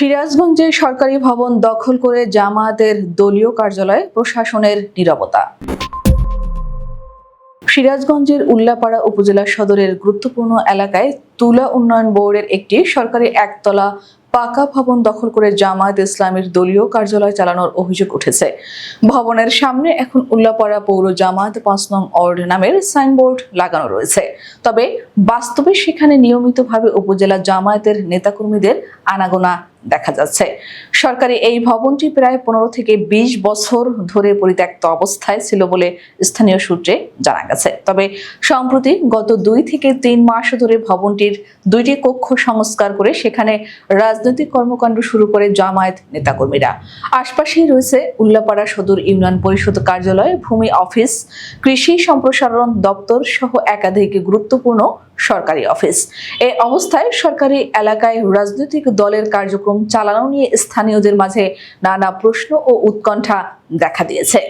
সিরাজগঞ্জে সরকারি ভবন দখল করে জামায়াতের দলীয় কার্যালয়ে প্রশাসনের নিরবতা। সিরাজগঞ্জের উল্লাপাড়া উপজেলা সদরের গুরুত্বপূর্ণ এলাকায় তুলা উন্নয়ন বোর্ডের একটি সরকারি একতলা পাকা ভবন দখল করে জামায়াত ইসলামের দলীয় কার্যালয় চালানোর অভিযোগ উঠেছে। ভবনের সামনে এখন উল্লাপাড়া পৌর জামায়াত পাঁচ নং অর্ড নামের সাইনবোর্ড লাগানো রয়েছে। তবে বাস্তবে সেখানে নিয়মিতভাবে উপজেলা জামায়াতের নেতাকর্মীদের আনাগোনা দেখা যাচ্ছে। সরকারি এই ভবনটি প্রায় পনেরো থেকে বিশ বছর ধরে পরিত্যক্ত অবস্থায় ছিল বলে স্থানীয় সূত্রে জানা গেছে। তবে সম্প্রতি গত দুই থেকে তিন মাস ধরে ভবনটির দুইটি কক্ষ সংস্কার করে সেখানে রাজনৈতিক কর্মকাণ্ড শুরু করে জামায়াত নেতাকর্মীরা। আশপাশেই রয়েছে উল্লাপাড়া সদর ইউনিয়ন পরিষদ কার্যালয়, ভূমি অফিস, কৃষি সম্প্রসারণ দপ্তর সহ একাধিক গুরুত্বপূর্ণ সরকারি অফিস। এই অবস্থায় সরকারি এলাকায় রাজনৈতিক দলের কার্যক্রম চালানো নিয়ে স্থানীয়দের মাঝে নানা প্রশ্ন ও উৎকণ্ঠা দেখা দিয়েছে।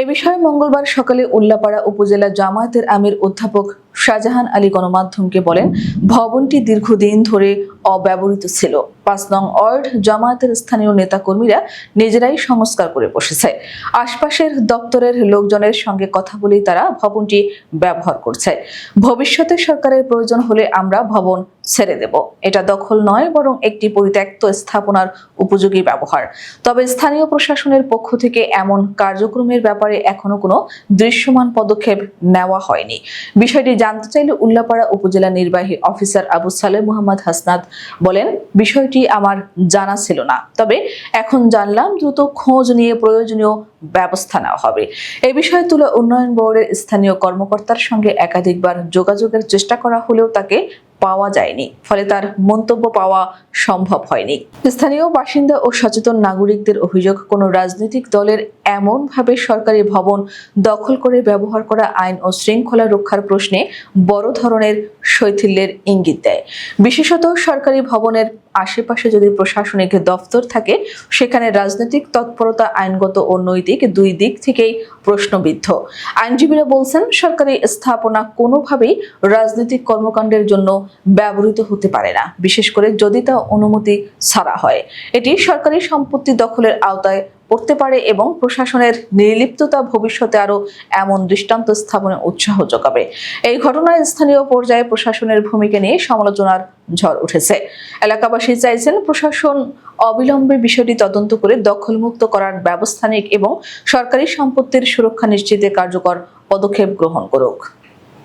এ বিষয়ে মঙ্গলবার সকালে উল্লাপাড়া উপজেলা জামায়াতের আমির অধ্যাপক শাহজাহান আলী গণমাধ্যমকে বলেন, ভবনটি দীর্ঘদিন ধরে অব্যবহৃত ছিল। পাঁচ নং ওয়ার্ড জামায়াতের স্থানীয় নেতাকর্মীরা নিজেরাই সংস্কার করে বসেছে। আশপাশের দপ্তরের লোকজনের সঙ্গে কথা বলেই তারা ভবনটি ব্যবহার করছে। ভবিষ্যতে সরকারের প্রয়োজন হলে আমরা ভবন ছেড়ে দেব। এটা দখল নয়, বরং একটি পরিত্যক্ত স্থাপনার উপযোগী ব্যবহার। তবে স্থানীয় প্রশাসনের পক্ষ থেকে এমন কার্যক্রমের ব্যাপারে এখনও কোনো দৃশ্যমান পদক্ষেপ নেওয়া হয়নি। বিষয়টি জানতে চাইলে উল্লাপাড়া উপজেলা নির্বাহী অফিসার আবু সালে মোহাম্মদ হাসনাত বলেন, বিষয়টি আমার জানা ছিল না। তবে এখন জানলাম দ্রুত খোঁজ নিয়ে প্রয়োজনীয় ব্যবস্থা নেওয়া হবে। এ বিষয়ে তুলা উন্নয়ন বোর্ডের স্থানীয় কর্মকর্তার সঙ্গে একাধিকবার যোগাযোগের চেষ্টা করা হলেও তাকে পাওয়া যায়নি। ফলে তার মন্তব্য পাওয়া সম্ভব হয়নি। স্থানীয় বাসিন্দা ও সচেতন নাগরিকদের অভিযোগ, কোনো রাজনৈতিক দলের এমনভাবে সরকারি ভবন দখল করে ব্যবহার করা আইন ও শৃঙ্খলা রক্ষার প্রশ্নে বড় ধরনের শৈথিল্যের ইঙ্গিত দেয়। বিশেষত সরকারি ভবনের আশেপাশে যদি প্রশাসনিক দফতর থাকে, সেখানে রাজনৈতিক তৎপরতা, আইনগত ও নৈতিক দুই দিক থেকেই প্রশ্নবিদ্ধ। আইনজীবীরা বলছেন, সরকারি স্থাপনা কোনোভাবেই রাজনৈতিক কর্মকাণ্ডের জন্য ব্যবহৃত হতে পারে না, বিশেষ করে যদি তা অনুমতি ছাড়া হয়। এটি সরকারি সম্পত্তি দখলের আওতায় পড়তে পারে এবং প্রশাসনের নির্লিপ্ততা ভবিষ্যতে আরও এমন দৃষ্টান্ত স্থাপনে উৎসাহ যোগাবে। এই ঘটনায় স্থানীয় পর্যায়ে প্রশাসনের ভূমিকা নিয়ে সমালোচনার ঝড় উঠেছে। এলাকাবাসী চাইছেন প্রশাসন অবিলম্বে বিষয়টি তদন্ত করে দখলমুক্ত করার ব্যবস্থা নিক এবং সরকারি সম্পত্তির সুরক্ষা নিশ্চিতে কার্যকর পদক্ষেপ গ্রহণ করুক।